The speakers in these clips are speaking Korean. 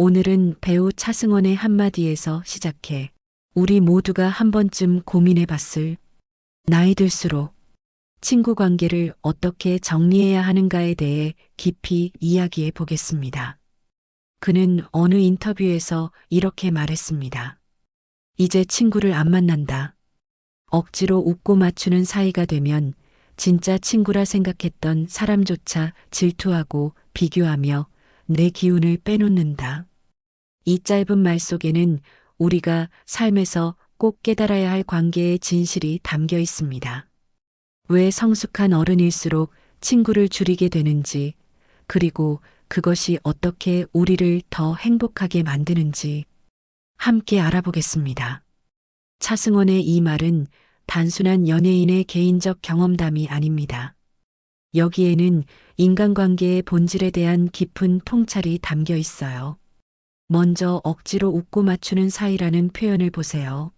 오늘은 배우 차승원의 한마디에서 시작해 우리 모두가 한 번쯤 고민해 봤을 나이 들수록 친구 관계를 어떻게 정리해야 하는가에 대해 깊이 이야기해 보겠습니다. 그는 어느 인터뷰에서 이렇게 말했습니다. 이제 친구를 안 만난다. 억지로 웃고 맞추는 사이가 되면 진짜 친구라 생각했던 사람조차 질투하고 비교하며 내 기운을 빼놓는다. 이 짧은 말 속에는 우리가 삶에서 꼭 깨달아야 할 관계의 진실이 담겨 있습니다. 왜 성숙한 어른일수록 친구를 줄이게 되는지, 그리고 그것이 어떻게 우리를 더 행복하게 만드는지 함께 알아보겠습니다. 차승원의 이 말은 단순한 연예인의 개인적 경험담이 아닙니다. 여기에는 인간관계의 본질에 대한 깊은 통찰이 담겨 있어요. 먼저 억지로 웃고 맞추는 사이라는 표현을 보세요.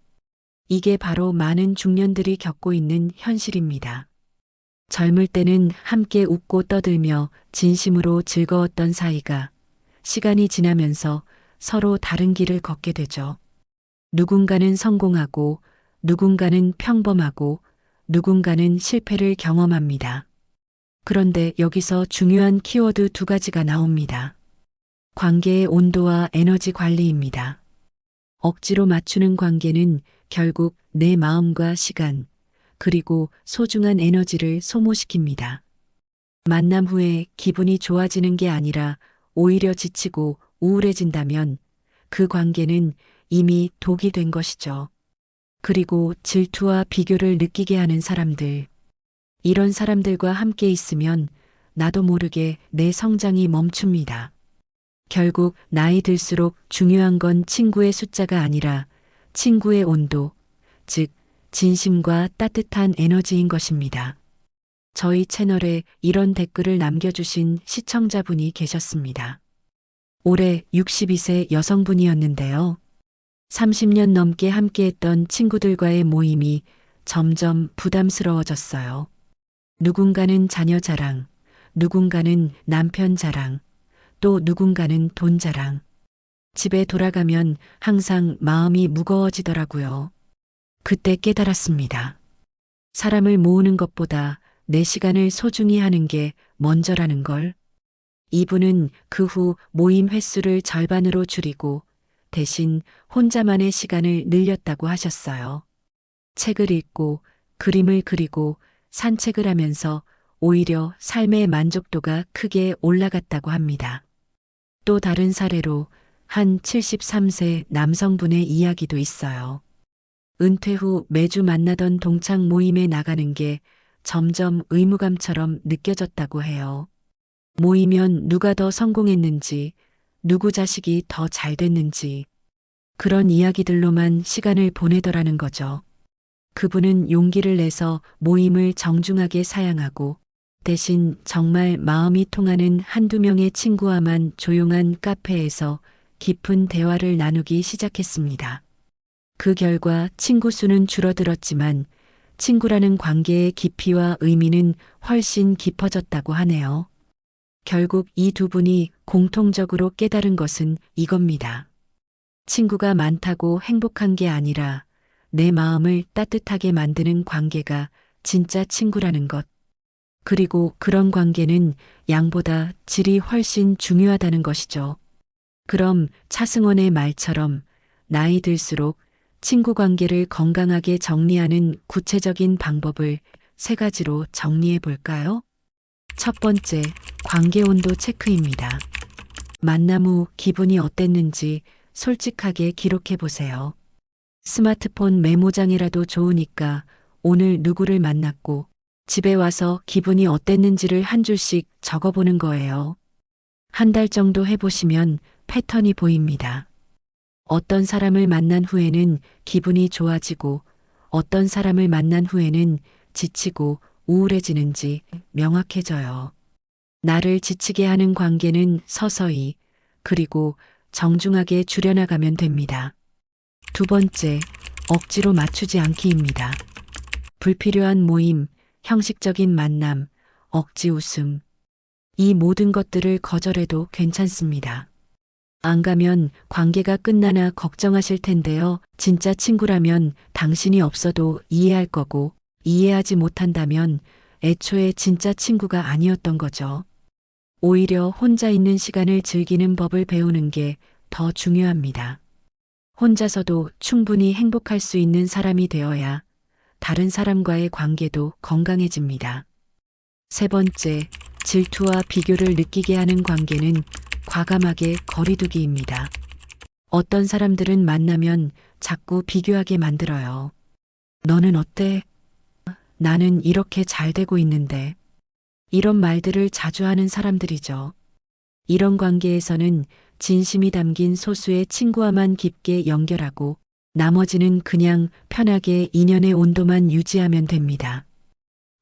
이게 바로 많은 중년들이 겪고 있는 현실입니다. 젊을 때는 함께 웃고 떠들며 진심으로 즐거웠던 사이가 시간이 지나면서 서로 다른 길을 걷게 되죠. 누군가는 성공하고 누군가는 평범하고 누군가는 실패를 경험합니다. 그런데 여기서 중요한 키워드 두 가지가 나옵니다. 관계의 온도와 에너지 관리입니다. 억지로 맞추는 관계는 결국 내 마음과 시간, 그리고 소중한 에너지를 소모시킵니다. 만남 후에 기분이 좋아지는 게 아니라 오히려 지치고 우울해진다면 그 관계는 이미 독이 된 것이죠. 그리고 질투와 비교를 느끼게 하는 사람들. 이런 사람들과 함께 있으면 나도 모르게 내 성장이 멈춥니다. 결국 나이 들수록 중요한 건 친구의 숫자가 아니라 친구의 온도, 즉, 진심과 따뜻한 에너지인 것입니다. 저희 채널에 이런 댓글을 남겨주신 시청자분이 계셨습니다. 올해 62세 여성분이었는데요. 30년 넘게 함께했던 친구들과의 모임이 점점 부담스러워졌어요. 누군가는 자녀 자랑, 누군가는 남편 자랑, 또 누군가는 돈 자랑. 집에 돌아가면 항상 마음이 무거워지더라고요. 그때 깨달았습니다. 사람을 모으는 것보다 내 시간을 소중히 하는 게 먼저라는 걸. 이분은 그 후 모임 횟수를 절반으로 줄이고 대신 혼자만의 시간을 늘렸다고 하셨어요. 책을 읽고 그림을 그리고 산책을 하면서 오히려 삶의 만족도가 크게 올라갔다고 합니다. 또 다른 사례로 한 73세 남성분의 이야기도 있어요. 은퇴 후 매주 만나던 동창 모임에 나가는 게 점점 의무감처럼 느껴졌다고 해요. 모이면 누가 더 성공했는지, 누구 자식이 더 잘 됐는지, 그런 이야기들로만 시간을 보내더라는 거죠. 그분은 용기를 내서 모임을 정중하게 사양하고 대신 정말 마음이 통하는 한두 명의 친구와만 조용한 카페에서 깊은 대화를 나누기 시작했습니다. 그 결과 친구 수는 줄어들었지만 친구라는 관계의 깊이와 의미는 훨씬 깊어졌다고 하네요. 결국 이 두 분이 공통적으로 깨달은 것은 이겁니다. 친구가 많다고 행복한 게 아니라 내 마음을 따뜻하게 만드는 관계가 진짜 친구라는 것. 그리고 그런 관계는 양보다 질이 훨씬 중요하다는 것이죠. 그럼 차승원의 말처럼 나이 들수록 친구 관계를 건강하게 정리하는 구체적인 방법을 세 가지로 정리해 볼까요? 첫 번째, 관계 온도 체크입니다. 만남 후 기분이 어땠는지 솔직하게 기록해 보세요. 스마트폰 메모장이라도 좋으니까 오늘 누구를 만났고 집에 와서 기분이 어땠는지를 한 줄씩 적어보는 거예요. 한 달 정도 해보시면 패턴이 보입니다. 어떤 사람을 만난 후에는 기분이 좋아지고 어떤 사람을 만난 후에는 지치고 우울해지는지 명확해져요. 나를 지치게 하는 관계는 서서히 그리고 정중하게 줄여나가면 됩니다. 두 번째, 억지로 맞추지 않기입니다. 불필요한 모임, 형식적인 만남, 억지 웃음. 이 모든 것들을 거절해도 괜찮습니다. 안 가면 관계가 끝나나 걱정하실 텐데요. 진짜 친구라면 당신이 없어도 이해할 거고, 이해하지 못한다면 애초에 진짜 친구가 아니었던 거죠. 오히려 혼자 있는 시간을 즐기는 법을 배우는 게 더 중요합니다. 혼자서도 충분히 행복할 수 있는 사람이 되어야 다른 사람과의 관계도 건강해집니다. 세 번째, 질투와 비교를 느끼게 하는 관계는 과감하게 거리두기입니다. 어떤 사람들은 만나면 자꾸 비교하게 만들어요. 너는 어때? 나는 이렇게 잘 되고 있는데. 이런 말들을 자주 하는 사람들이죠. 이런 관계에서는 진심이 담긴 소수의 친구와만 깊게 연결하고 나머지는 그냥 편하게 인연의 온도만 유지하면 됩니다.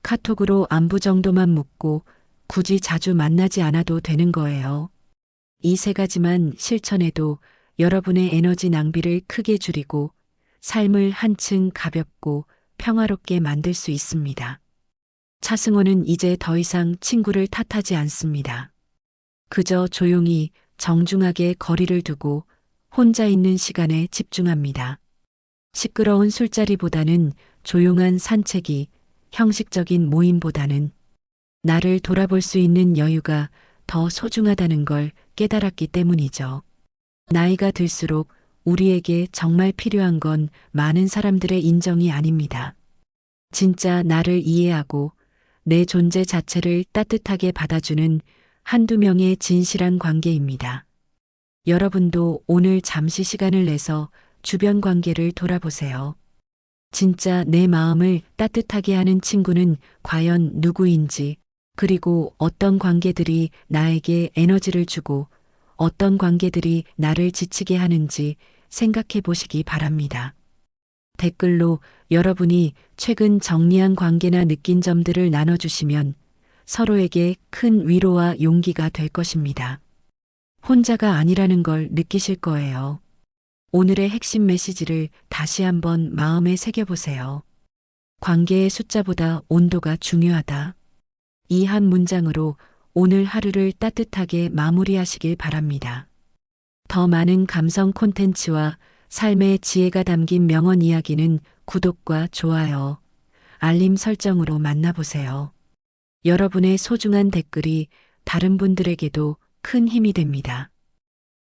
카톡으로 안부 정도만 묻고 굳이 자주 만나지 않아도 되는 거예요. 이 세 가지만 실천해도 여러분의 에너지 낭비를 크게 줄이고 삶을 한층 가볍고 평화롭게 만들 수 있습니다. 차승원은 이제 더 이상 친구를 탓하지 않습니다. 그저 조용히 정중하게 거리를 두고 혼자 있는 시간에 집중합니다. 시끄러운 술자리보다는 조용한 산책이 형식적인 모임보다는 나를 돌아볼 수 있는 여유가 더 소중하다는 걸 깨달았기 때문이죠. 나이가 들수록 우리에게 정말 필요한 건 많은 사람들의 인정이 아닙니다. 진짜 나를 이해하고 내 존재 자체를 따뜻하게 받아주는 한두 명의 진실한 관계입니다. 여러분도 오늘 잠시 시간을 내서 주변 관계를 돌아보세요. 진짜 내 마음을 따뜻하게 하는 친구는 과연 누구인지, 그리고 어떤 관계들이 나에게 에너지를 주고 어떤 관계들이 나를 지치게 하는지 생각해 보시기 바랍니다. 댓글로 여러분이 최근 정리한 관계나 느낀 점들을 나눠주시면 서로에게 큰 위로와 용기가 될 것입니다. 혼자가 아니라는 걸 느끼실 거예요. 오늘의 핵심 메시지를 다시 한번 마음에 새겨보세요. 관계의 숫자보다 온도가 중요하다. 이 한 문장으로 오늘 하루를 따뜻하게 마무리하시길 바랍니다. 더 많은 감성 콘텐츠와 삶의 지혜가 담긴 명언 이야기는 구독과 좋아요, 알림 설정으로 만나보세요. 여러분의 소중한 댓글이 다른 분들에게도 큰 힘이 됩니다.